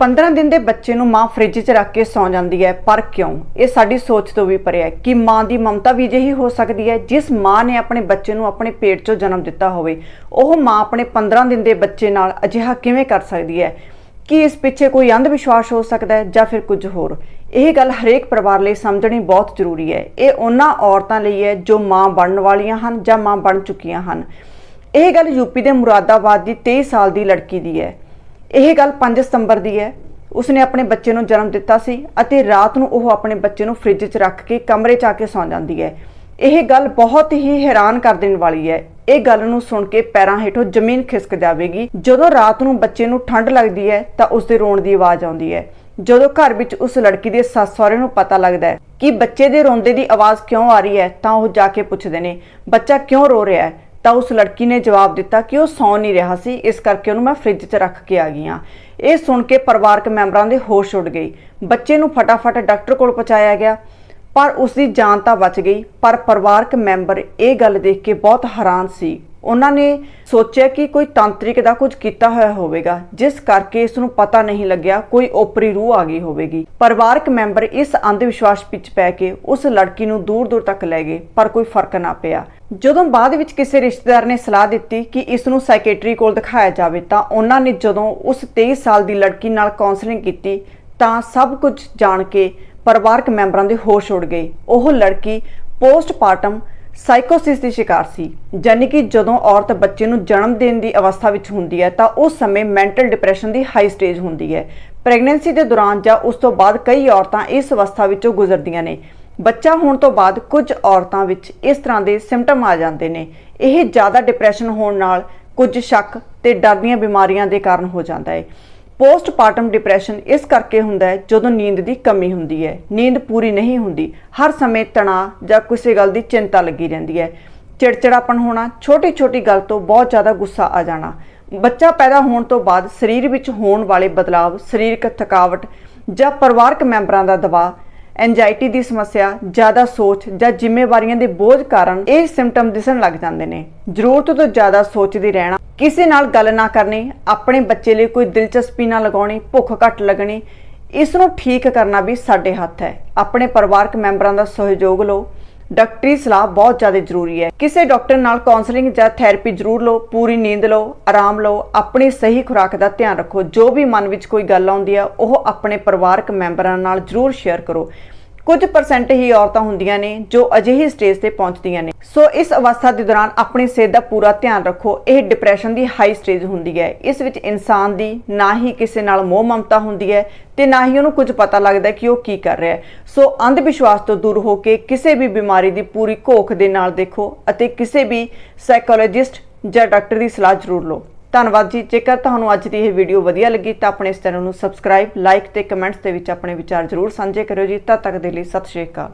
15 ਦਿਨ ਦੇ ਬੱਚੇ ਨੂੰ ਮਾਂ ਫ੍ਰਿਜ 'ਚ ਰੱਖ ਕੇ ਸੌਂ ਜਾਂਦੀ ਹੈ। ਪਰ ਕਿਉਂ? ਇਹ ਸਾਡੀ ਸੋਚ ਤੋਂ ਵੀ ਪਰੇ ਹੈ ਕਿ ਮਾਂ ਦੀ ਮਮਤਾ ਵੀ ਅਜਿਹੀ ਹੋ ਸਕਦੀ ਹੈ ਜਿਸ ਮਾਂ ਨੇ ਆਪਣੇ ਬੱਚੇ ਨੂੰ ਆਪਣੇ ਪੇਟ 'ਚੋਂ ਜਨਮ ਦਿੱਤਾ ਹੋਵੇ। ਉਹ ਮਾਂ ਆਪਣੇ 15 ਦਿਨ ਦੇ ਬੱਚੇ ਨਾਲ ਅਜਿਹਾ ਕਿਵੇਂ ਕਰ ਸਕਦੀ ਹੈ? ਕੀ ਇਸ ਪਿੱਛੇ ਕੋਈ ਅੰਧ ਵਿਸ਼ਵਾਸ ਹੋ ਸਕਦਾ ਹੈ ਜਾਂ ਫਿਰ ਕੁਝ ਹੋਰ? ਇਹ ਗੱਲ ਹਰੇਕ ਪਰਿਵਾਰ ਲਈ ਸਮਝਣੀ ਬਹੁਤ ਜ਼ਰੂਰੀ ਹੈ। ਇਹ ਉਹਨਾਂ ਔਰਤਾਂ ਲਈ ਹੈ ਜੋ ਮਾਂ ਬਣਨ ਵਾਲੀਆਂ ਹਨ ਜਾਂ ਮਾਂ ਬਣ ਚੁੱਕੀਆਂ ਹਨ। ਇਹ ਗੱਲ ਯੂਪੀ ਦੇ ਮੁਰਾਦਾਬਾਦ ਦੀ 23 ਸਾਲ ਦੀ ਲੜਕੀ ਦੀ ਹੈ। ਇਹ ਗੱਲ 5 ਸਤੰਬਰ ਦੀ ਹੈ। ਉਸਨੇ ਆਪਣੇ ਬੱਚੇ ਨੂੰ ਜਨਮ ਦਿੱਤਾ ਸੀ ਅਤੇ ਰਾਤ ਨੂੰ ਉਹ ਆਪਣੇ ਬੱਚੇ ਨੂੰ ਫ੍ਰਿਜ 'ਚ ਰੱਖ ਕੇ ਕਮਰੇ 'ਚ ਆ ਕੇ ਸੌਂ ਜਾਂਦੀ ਹੈ। ਇਹ ਗੱਲ ਬਹੁਤ ਹੀ ਹੈਰਾਨ ਕਰ ਦੇਣ ਵਾਲੀ ਹੈ। ਇਹ ਗੱਲ ਨੂੰ ਸੁਣ ਕੇ ਪੈਰਾਂ ਹੇਠੋਂ ਜ਼ਮੀਨ ਖਿਸਕ ਜਾਵੇਗੀ। ਜਦੋਂ ਰਾਤ ਨੂੰ ਬੱਚੇ ਨੂੰ ਠੰਡ ਲੱਗਦੀ ਹੈ ਤਾਂ ਉਸਦੇ ਰੋਣ ਦੀ ਆਵਾਜ਼ ਆਉਂਦੀ ਹੈ। ਜਦੋਂ ਘਰ ਵਿੱਚ ਉਸ ਲੜਕੀ ਦੇ ਸੱਸ ਸਹੁਰੇ ਨੂੰ ਪਤਾ ਲੱਗਦਾ ਹੈ ਕਿ ਬੱਚੇ ਦੇ ਰੋਂਦੇ ਦੀ ਆਵਾਜ਼ ਕਿਉਂ ਆ ਰਹੀ ਹੈ ਤਾਂ ਉਹ ਜਾ ਕੇ ਪੁੱਛਦੇ ਨੇ, ਬੱਚਾ ਕਿਉਂ ਰੋ ਰਿਹਾ ਹੈ? ਤਾਂ ਉਸ ਲੜਕੀ ਨੇ ਜਵਾਬ ਦਿੱਤਾ ਕਿ ਉਹ ਸੌਂ ਨਹੀਂ ਰਿਹਾ ਸੀ, ਇਸ ਕਰਕੇ ਉਹਨੂੰ ਮੈਂ ਫ੍ਰਿਜ 'ਚ ਰੱਖ ਕੇ ਆ ਗਈ ਹਾਂ। ਇਹ ਸੁਣ ਕੇ ਪਰਿਵਾਰਕ ਮੈਂਬਰਾਂ ਦੇ ਹੋਸ਼ ਉੱਡ ਗਈ ਬੱਚੇ ਨੂੰ ਫਟਾਫਟ ਡਾਕਟਰ ਕੋਲ ਪਹੁੰਚਾਇਆ ਗਿਆ। ਪਰ ਉਸ ਦੀ ਜਾਨ ਤਾਂ ਬਚ ਗਈ, ਪਰ ਪਰਿਵਾਰਕ ਮੈਂਬਰ ਇਹ ਗੱਲ ਦੇਖ ਕੇ ਬਹੁਤ ਹੈਰਾਨ ਸੀ। ਉਹਨਾਂ ਨੇ ਸੋਚਿਆ ਕਿ ਕੋਈ ਤਾਂਤਰਿਕ ਦਾ ਕੁਝ ਕੀਤਾ ਹੋਇਆ ਹੋਵੇਗਾ, ਜਿਸ ਕਰਕੇ ਇਸ ਨੂੰ ਪਤਾ ਨਹੀਂ ਲੱਗਿਆ ਕੋਈ ਓਪਰੀ ਰੂਹ ਆ ਗਈ ਹੋਵੇਗੀ। ਪਰਿਵਾਰਕ ਮੈਂਬਰ ਇਸ ਅੰਧ ਵਿਸ਼ਵਾਸ ਵਿੱਚ ਪੈ ਕੇ ਉਸ ਲੜਕੀ ਨੂੰ ਦੂਰ ਦੂਰ ਤੱਕ ਲੈ ਗਏ, ਪਰ ਕੋਈ ਫ਼ਰਕ ਨਾ ਪਿਆ। ਜਦੋਂ ਬਾਅਦ ਵਿੱਚ ਕਿਸੇ ਰਿਸ਼ਤੇਦਾਰ ਨੇ ਸਲਾਹ ਦਿੱਤੀ ਕਿ ਇਸ ਨੂੰ ਸਾਈਕੇਟਰੀ ਕੋਲ ਦਿਖਾਇਆ ਜਾਵੇ, ਤਾਂ ਉਹਨਾਂ ਨੇ ਜਦੋਂ ਉਸ 23 ਸਾਲ ਦੀ ਲੜਕੀ ਨਾਲ ਕਾਉਂਸਲਿੰਗ ਕੀਤੀ, ਤਾਂ ਸਭ ਕੁਝ ਜਾਣ ਕੇ ਪਰਿਵਾਰਕ ਮੈਂਬਰਾਂ ਦੇ ਹੋਸ਼ ਉੱਡ ਗਏ। ਉਹ ਲੜਕੀ ਪੋਸਟਮਾਰਟਮ ਸਾਈਕੋਸਿਸ ਦੀ ਸ਼ਿਕਾਰ ਸੀ। ਯਾਨੀ ਕਿ ਜਦੋਂ ਔਰਤ ਬੱਚੇ ਨੂੰ ਜਨਮ ਦੇਣ ਦੀ ਅਵਸਥਾ ਵਿੱਚ ਹੁੰਦੀ ਹੈ, ਤਾਂ ਉਸ ਸਮੇਂ ਮੈਂਟਲ ਡਿਪਰੈਸ਼ਨ ਦੀ ਹਾਈ ਸਟੇਜ ਹੁੰਦੀ ਹੈ। ਪ੍ਰੈਗਨੈਂਸੀ ਦੇ ਦੌਰਾਨ ਜਾਂ ਉਸ ਤੋਂ ਬਾਅਦ ਕਈ ਔਰਤਾਂ ਇਸ ਅਵਸਥਾ ਵਿੱਚੋਂ ਗੁਜ਼ਰਦੀਆਂ ਨੇ। ਬੱਚਾ ਹੋਣ ਤੋਂ ਬਾਅਦ ਕੁਝ ਔਰਤਾਂ ਵਿੱਚ ਇਸ ਤਰ੍ਹਾਂ ਦੇ ਸਿੰਪਟਮ ਆ ਜਾਂਦੇ ਨੇ। ਇਹ ਜ਼ਿਆਦਾ ਡਿਪਰੈਸ਼ਨ ਹੋਣ ਨਾਲ ਕੁਝ ਸ਼ੱਕ ਤੇ ਡਰ ਦੀਆਂ ਬਿਮਾਰੀਆਂ ਦੇ ਕਾਰਨ ਹੋ ਜਾਂਦਾ ਹੈ। ਪੋਸਟਮਾਰਟਮ ਡਿਪਰੈਸ਼ਨ ਇਸ ਕਰਕੇ ਹੁੰਦਾ ਹੈ ਜਦੋਂ ਨੀਂਦ ਦੀ ਕਮੀ ਹੁੰਦੀ ਹੈ। ਨੀਂਦ ਪੂਰੀ ਨਹੀਂ ਹੁੰਦੀ। ਹਰ ਸਮੇਂ ਤਣਾਅ ਜਾਂ ਕਿਸੇ ਗੱਲ ਦੀ ਚਿੰਤਾ ਲੱਗੀ ਰਹਿੰਦੀ ਹੈ। ਚਿੜਚਿੜਾਪਨ ਹੋਣਾ, ਛੋਟੀ-ਛੋਟੀ ਗੱਲ ਤੋਂ ਬਹੁਤ ਜ਼ਿਆਦਾ ਗੁੱਸਾ ਆ ਜਾਣਾ। ਬੱਚਾ ਪੈਦਾ ਹੋਣ ਤੋਂ ਬਾਅਦ ਸਰੀਰ ਵਿੱਚ ਹੋਣ ਵਾਲੇ ਬਦਲਾਵ, ਸਰੀਰਕ ਥਕਾਵਟ ਜਾਂ ਪਰਿਵਾਰਕ ਮੈਂਬਰਾਂ ਦਾ ਦਬਾਅ ਐਂਜ਼ਾਈਟੀ ਦੀ ਸਮੱਸਿਆ, ਜ਼ਿਆਦਾ ਸੋਚ ਜਾਂ ਜ਼ਿੰਮੇਵਾਰੀਆਂ ਦੇ ਬੋਝ ਕਾਰਨ ਇਹ ਸਿੰਪਟਮ ਦਿਸਣ ਲੱਗ ਜਾਂਦੇ ਨੇ। ਜ਼ਰੂਰਤ ਤੋਂ ਜ਼ਿਆਦਾ ਸੋਚਦੇ ਰਹਿਣਾ, ਕਿਸੇ ਨਾਲ ਗੱਲ ਨਾ ਕਰਨੀ, ਆਪਣੇ ਬੱਚੇ ਲਈ ਕੋਈ ਦਿਲਚਸਪੀ ਨਾ ਲਗਾਉਣੀ, ਭੁੱਖ ਘੱਟ ਲੱਗਣੀ, ਇਸ ਨੂੰ ਠੀਕ ਕਰਨਾ ਵੀ ਸਾਡੇ ਹੱਥ ਹੈ। ਆਪਣੇ ਪਰਿਵਾਰਕ ਮੈਂਬਰਾਂ ਦਾ ਸਹਿਯੋਗ ਲਓ ਡਾਕਟਰੀ ਸਲਾਹ ਬਹੁਤ ਜ਼ਿਆਦਾ ਜ਼ਰੂਰੀ ਹੈ। ਕਿਸੇ ਡਾਕਟਰ ਨਾਲ ਕਾਉਂਸਲਿੰਗ ਜਾਂ ਥੈਰੇਪੀ ਜ਼ਰੂਰ ਲਓ, ਪੂਰੀ ਨੀਂਦ ਲਓ, ਆਰਾਮ ਲਓ, ਆਪਣੀ ਸਹੀ ਖੁਰਾਕ ਦਾ ਧਿਆਨ ਰੱਖੋ। ਜੋ ਵੀ ਮਨ ਵਿੱਚ ਕੋਈ ਗੱਲ ਆਉਂਦੀ ਹੈ, ਉਹ ਆਪਣੇ ਪਰਿਵਾਰਕ ਮੈਂਬਰਾਂ ਨਾਲ ਜ਼ਰੂਰ ਸ਼ੇਅਰ ਕਰੋ। ਕੁਝ ਪਰਸੈਂਟ ਹੀ ਔਰਤਾਂ ਹੁੰਦੀਆਂ ਨੇ ਜੋ ਅਜਿਹੀ ਸਟੇਜ ਤੇ ਪਹੁੰਚਦੀਆਂ ਨੇ। ਸੋ ਇਸ ਅਵਸਥਾ ਦੇ ਦੌਰਾਨ ਆਪਣੀ ਸਿਹਤ ਦਾ ਪੂਰਾ ਧਿਆਨ ਰੱਖੋ। ਇਹ ਡਿਪਰੈਸ਼ਨ ਦੀ ਹਾਈ ਸਟੇਜ ਹੁੰਦੀ ਹੈ। ਇਸ ਵਿੱਚ ਇਨਸਾਨ ਦੀ ਨਾ ਹੀ ਕਿਸੇ ਨਾਲ ਮੋਹ ਮਮਤਾ ਹੁੰਦੀ ਹੈ ਤੇ ਨਾ ਹੀ ਉਹਨੂੰ ਕੁਝ ਪਤਾ ਲੱਗਦਾ ਕਿ ਉਹ ਕੀ ਕਰ ਰਿਹਾ ਹੈ। ਸੋ ਅੰਧ ਵਿਸ਼ਵਾਸ ਤੋਂ ਦੂਰ ਹੋ ਕੇ ਕਿਸੇ ਵੀ ਬਿਮਾਰੀ ਦੀ ਪੂਰੀ ਘੋਖ ਦੇ ਨਾਲ ਦੇਖੋ ਅਤੇ ਕਿਸੇ ਵੀ ਸਾਈਕੋਲੋਜਿਸਟ ਜਾਂ ਡਾਕਟਰ ਦੀ ਸਲਾਹ ਜ਼ਰੂਰ ਲਓ। ਧੰਨਵਾਦ ਜੀ। ਜੇਕਰ ਤੁਹਾਨੂੰ ਅੱਜ ਦੀ ਇਹ ਵੀਡੀਓ ਵਧੀਆ ਲੱਗੀ ਤਾਂ ਆਪਣੇ ਇਸ ਚੈਨਲ ਨੂੰ ਸਬਸਕ੍ਰਾਈਬ, ਲਾਈਕ ਤੇ ਕਮੈਂਟਸ ਦੇ ਵਿੱਚ ਆਪਣੇ ਵਿਚਾਰ ਜ਼ਰੂਰ ਸਾਂਝੇ ਕਰਿਓ ਜੀ। ਤਦ ਤੱਕ ਦੇ ਲਈ ਸਤਿ ਸ਼੍ਰੀ ਅਕਾਲ।